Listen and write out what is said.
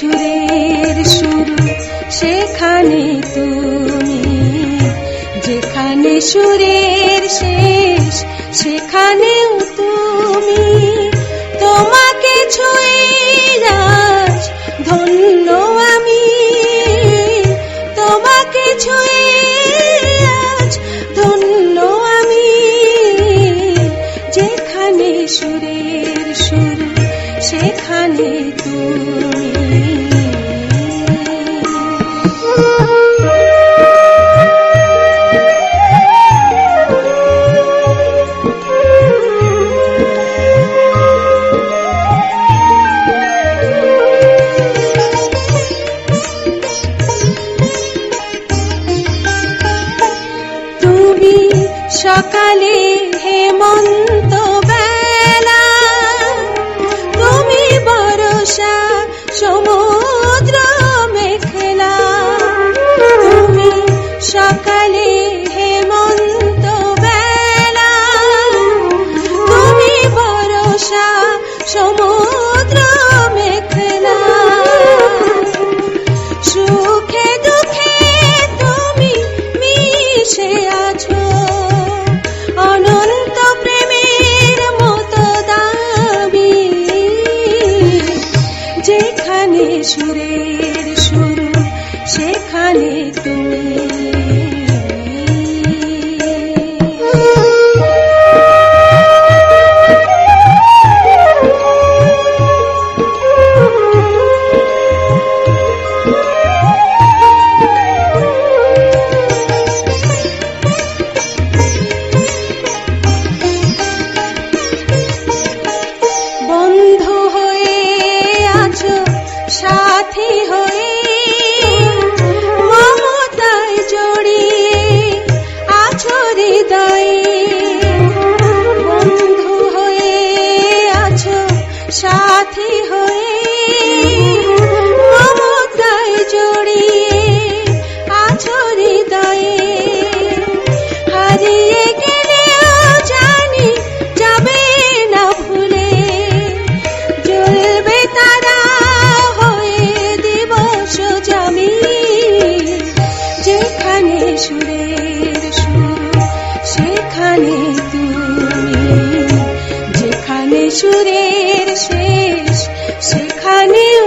সুরের শুরু সেখানে তুমি। যেখানে সুরের শেষ সেখানেও তুমি। তোমাকে ছুঁয়ে সকালে হেমন্ত বেলা, তুমি বরষা সমুদ্র মেখলা। তুমি সকালে হেমন্ত বেলা, তুমি বরষা সমুদ্র মেখলা। সেখানে তুমি সাথী হয়ে মমতায় জড়িয়ে, আছো হৃদয়ে। হারিয়ে গেলেও জানি যাবে না ভুলে, জ্বলবে তারা হয়ে দিবস জামি যেখানে সুরের সুর, সেখানে তুমি, যেখানে সুরের শেষ সেখানেও